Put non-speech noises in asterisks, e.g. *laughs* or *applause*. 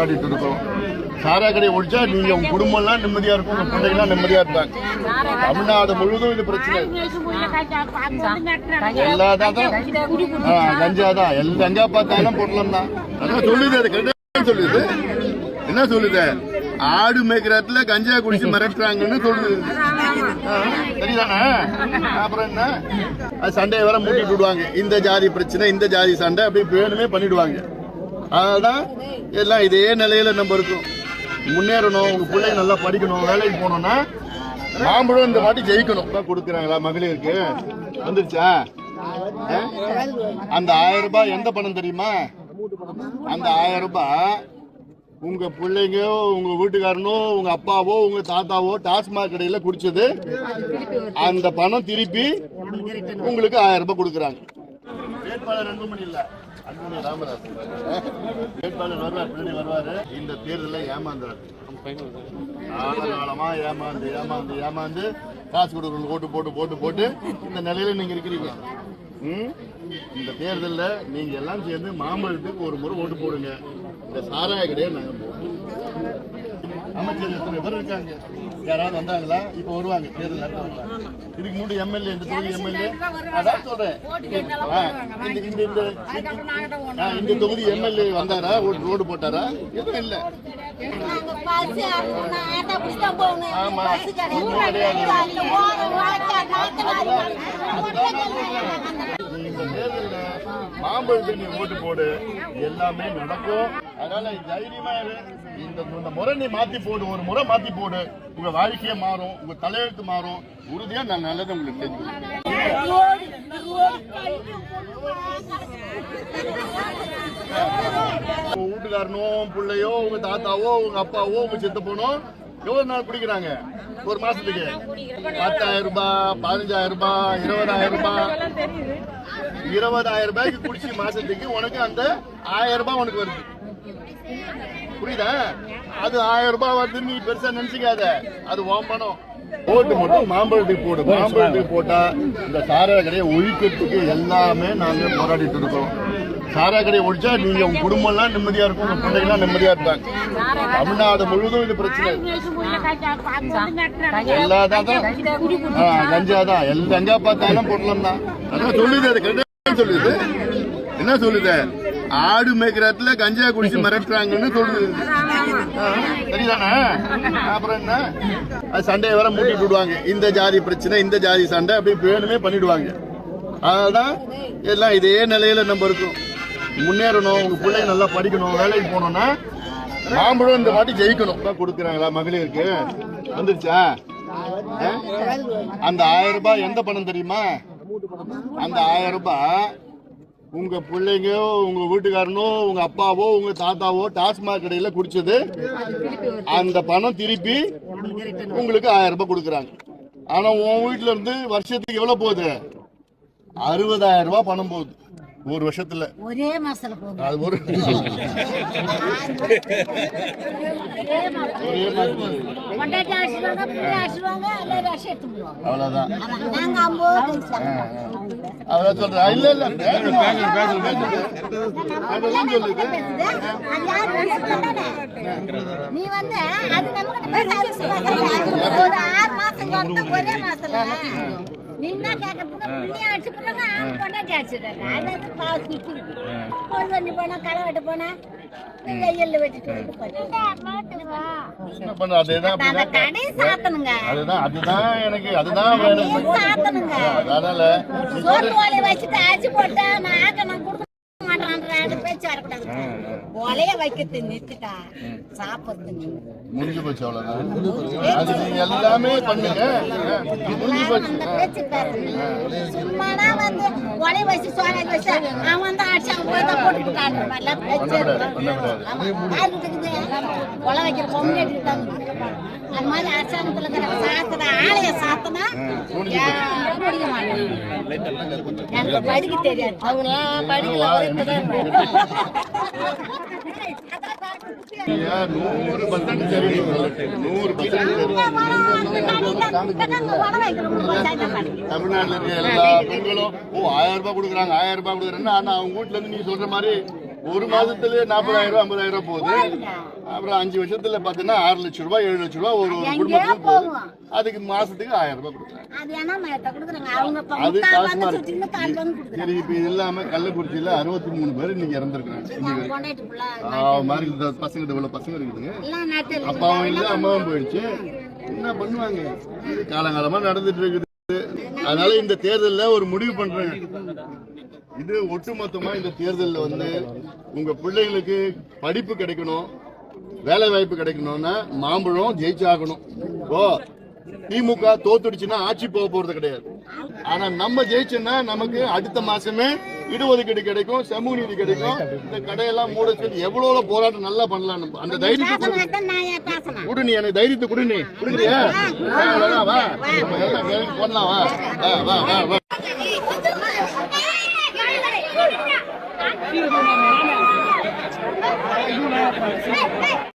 போராடிட்டு இருக்கோம் சாரா கடையை ஒழிச்சா நீங்க உங்க குடும்பம்லாம் நிம்மதியா இருக்கும் உங்க பிள்ளைங்களாம் நிம்மதியா இருப்பாங்க. தமிழ்நாடு முழுவதும் இது பிரச்சனை. எல்லாதான் கஞ்சா தான் எல்லாம் எங்க பார்த்தாலும் பொருளம் தான். அதான் சொல்லுது அது கரெக்டா சொல்லுது. என்ன சொல்லுது? ஆடு மேய்க்கிற இடத்துல கஞ்சா குடிச்சு மிரட்டுறாங்கன்னு சொல்லுது. சரிதானே? அப்புறம் என்ன? அது சண்டையை வேற மூட்டிட்டு விடுவாங்க. இந்த ஜாதி பிரச்சனை இந்த ஜாதி சண்டை அப்படி வேணுமே பண்ணிடுவாங்க. அதனால்தான் எல்லாம் இதே நிலையில நம்ம இருக்கோம். முன்னேறணும் உங்க பிள்ளைங்க நல்லா படிக்கணும் வேலைக்கு போகணும்னா மாம்பழம் இந்த வாட்டி ஜெயிக்கணும். கொடுக்குறாங்களா மகளிருக்கு? வந்துருச்சா? அந்த ஆயிரம் ரூபாய் எந்த பணம் தெரியுமா? அந்த ஆயிரம் ரூபாய் உங்க பிள்ளைங்க உங்க வீட்டுக்காரனோ உங்க அப்பாவோ உங்க தாத்தாவோ டாஸ்மாக் கடையில குடிச்சது. அந்த பணம் திருப்பி உங்களுக்கு ஆயிரம் ரூபாய் கொடுக்குறாங்க. வேட்பாளர் ரெண்டு மணி இல்லை. அன்புமணி ராமதாஸ் வேட்பாளர் வருவார் பின்னாடி வருவாரு இந்த தேர்தலில் ஏமாந்தார் ஏமாந்து ஏமாந்து ஏமாந்து காசு கொடுக்கணும் ஓட்டு போட்டு போட்டு போட்டு இந்த நிலையில நீங்க இருக்கிறீங்க இந்த தேர்தல்ல நீங்க எல்லாம் சேர்ந்து மாம்பழத்துக்கு ஒரு முறை ஓட்டு போடுங்க இந்த சாராய கடையை நாங்கள் போடுவோம் அமைச்சர் எத்தனை பேர் இருக்காங்க யாராவது வந்தாங்களா? இப்ப வருவாங்க. தேர்தல் நடத்துவாங்களா இதுக்கு முன்னாடி எம்எல்ஏ இந்த தொகுதி எம்எல்ஏ அதான் சொல்றேன். இந்த இந்த இந்த தொகுதி எம்எல்ஏ வந்தாரா? ஒரு ரோடு போட்டாரா? எதுவும் இல்ல. ஆமா. தேர்தல்ல மாம்பழத்துக்கு நீ ஓட்டு போடு. எல்லாமே நடக்கும். அதனால தைரியமா இந்த இந்த முறை நீ மாத்தி போடு ஒரு முறை மாத்தி போடு. உங்க வாழ்க்கையே மாறும் உங்க தலையெழுத்து மாறும். உறுதியா நான் நல்லதை உங்களுக்கு செஞ்சு கொடுக்கிறேன். வீட்டுக்காரனோ பிள்ளையோ உங்க தாத்தாவோ உங்க அப்பாவோ உங்க சித்தப்பனோ எவ்வளவு நாள் குடிக்கிறாங்க? ஒரு மாசத்துக்கு? பத்தாயிரம் ரூபாய் பதினஞ்சாயிரம் ரூபாய் இருபதாயிரம் ரூபாய். இருபதாயிரம் ரூபாய்க்கு குடிச்சு மாசத்துக்கு உனக்கு அந்த ஆயிரம் ரூபாய் உனக்கு வருது. புரியுதா? அது ஆயிரம் ரூபாய் வருது நீ பெருசா நினைச்சுக்காத. அது உன் பணம். ஓட்டு மட்டும் மாம்பழத்துக்கு போடு. மாம்பழத்துக்கு போட்டா இந்த சாராய கடையை ஒழிக்கிறதுக்கு எல்லாமே நாங்க போராடிட்டு இருக்கோம். சாராய கடையை ஒழிச்சா நீங்க உங்க குடும்பம்லாம் நிம்மதியா இருக்கும் உங்க பிள்ளைங்களாம் நிம்மதியா இருப்பாங்க. தமிழ்நாடு முழுவதும் இது பிரச்சனை. எல்லாதான் கஞ்சா தான் எல்லாம் எங்க பார்த்தாலும் பொருளம் தான் அதான் சொல்லுது அது கரெக்டா சொல்லுது. என்ன சொல்லுது? ஆடு மேய்க்கிற இடத்துல கஞ்சா குடிச்சு *laughs* மிரட்டுறாங்கன்னு சொல்லுது சரிதானே? அப்புறம் என்ன? அது சண்டையை வேற மூட்டிட்டு விடுவாங்க இந்த ஜாதி பிரச்சனை இந்த ஜாதி சண்டை அப்படி வேணுமே பண்ணிடுவாங்க. அதனால்தான் எல்லாம் இதே நிலையில நம்ம இருக்கோம். முன்னேறணும் உங்க பிள்ளைங்க நல்லா படிக்கணும் வேலைக்கு போகணும்னா மாம்பழம் இந்த வாட்டி ஜெயிக்கணும். இப்ப கொடுக்குறாங்களா மகளிருக்கு? வந்துருச்சா? அந்த ஆயிரம் ரூபாய் எந்த பணம் தெரியுமா? அந்த ஆயிரம் ரூபாய் உங்க பிள்ளைங்க உங்க வீட்டுக்காரனோ உங்க அப்பாவோ உங்க தாத்தாவோ டாஸ்மாக் கடையில குடிச்சது. அந்த பணம் திருப்பி உங்களுக்கு ஆயிரம் ரூபாய் கொடுக்குறாங்க. ஆனா உன் வீட்டுல இருந்து வருஷத்துக்கு எவ்வளவு போகுது? அறுபதாயிரம் ரூபாய் பணம் போகுது. ஒரு வருஷத்துல. ஒரே மாசத்துல அது ஒரு அவ்வளவுதான். அதான் சொல்றேன் இல்ல இல்ல நீ வந்து அது நம்ம ஒரு ஆறு மாசம் ஒரே மாசத்துல. நின்னா கேட்கறதுக்கு புள்ளிய அடிச்சு அடிச்சுடுறாங்க அது பாவம். நிக்குது பொண்ணு பண்ணி போனா களை வெட்ட போனா அதேதான் அதுதான் அதுதான் எனக்கு அதுதான் அதனால நீ சோறு சொல்ற- ஓலைய வச்சுட்டு அரிசி போட்டா நான் ஆக்க நான் கொடுக்க மாட்டேன்ற ஓலைய வைக்கிறது நிறுத்திட்டா சாப்பிடுறது முடிஞ்சு போச்சு அவ்வளவுதான். அது நீங்க எல்லாமே பண்ணுங்க முடிஞ்சு போச்சு. சும்மானா வந்து ஒலைய வச்சு சோலை வச்சு அவன் வந்து அடிச்சு அவன் போய் தான் போட்டு காட்டுற மாதிரிலாம் பேச்சு பண்ணக்கூடாது, பண்ணக்கூடாது. யாருக்குது ஒலை வைக்கிற பொம்மை எடுத்துட்டாங்க அது மாதிரி அரசாங்கத்துல இருக்கிற சாத்துற ஆலய சாத்தனா யாரும் முடிய மாட்டாங்க. எனக்கு படிக்க தெரியாது. அவங்களாம் ஐயா, *laughs* நூறு பர்சன்ட் சரி. நூறு பர்சன்ட் தமிழ்நாட்டுல இருக்க எல்லா பெண்களும் ஓ ஆயிரம் ரூபாய் கொடுக்குறாங்க ஆயிரம் ரூபாய் கொடுக்குறேன்னு ஆனா அவங்க வீட்ல இருந்து நீ சொல்ற மாதிரி ஒரு மாசத்துல நாற்பதாயிரம் ரூபாய் ஐம்பதாயிரம் ரூபாய் போகுது அப்புறம் அஞ்சு வருஷத்துல பாத்தீங்கன்னா ஆறு லட்சம் ரூபாய் ஏழு லட்சம் ரூபாய் ஒரு குடும்பத்துக்கு போகுது. அதுக்கு மாசத்துக்கு ஆயிரம் ரூபாய் கொடுக்குறாங்க. அது பங்கு கொடுக்குறாங்க? சரி இப்ப இது இல்லாம கள்ளக்குறிச்சியில அறுபத்தி மூணு பேர் இன்னைக்கு இறந்துருக்காங்க இன்னைக்கு கொண்டாயிட்டு புள்ள ஆ, மாதிரி இந்த பசங்க இவ்வளவு பசங்க இருக்குதுங்க. அப்பாவும் இல்லை அம்மாவும் போயிடுச்சு. என்ன பண்ணுவாங்க? காலங்காலமா நடந்துட்டு இருக்குது. அதனால இந்த தேர்தல்ல ஒரு முடிவு பண்றேன் இது ஒட்டுமொத்தமா இந்த தேர்தல்ல வந்து உங்க பிள்ளைகளுக்கு படிப்பு கிடைக்கணும் வேலை வாய்ப்பு கிடைக்கணும்னா மாம்பழம் ஜெயிச்சாகணும். ஓ திமுக தோத்துடுச்சுன்னா ஆட்சி போக போறது கிடையாது. ஆனா நம்ம ஜெயிச்சோம்னா நமக்கு அடுத்த மாசமே இடஒதுக்கீடு கிடைக்கும் சமூக நீதி கிடைக்கும். இந்த கடையெல்லாம் மூட சொல்லி எவ்வளவு போராட்டம் நல்லா பண்ணலாம். அந்த தைரியத்தை கொடு. நீ எனக்கு தைரியத்தை குடு நீ. குடுக்குறியா வா, வா, வா போடலாம் வா. வா வா வா வா Hey,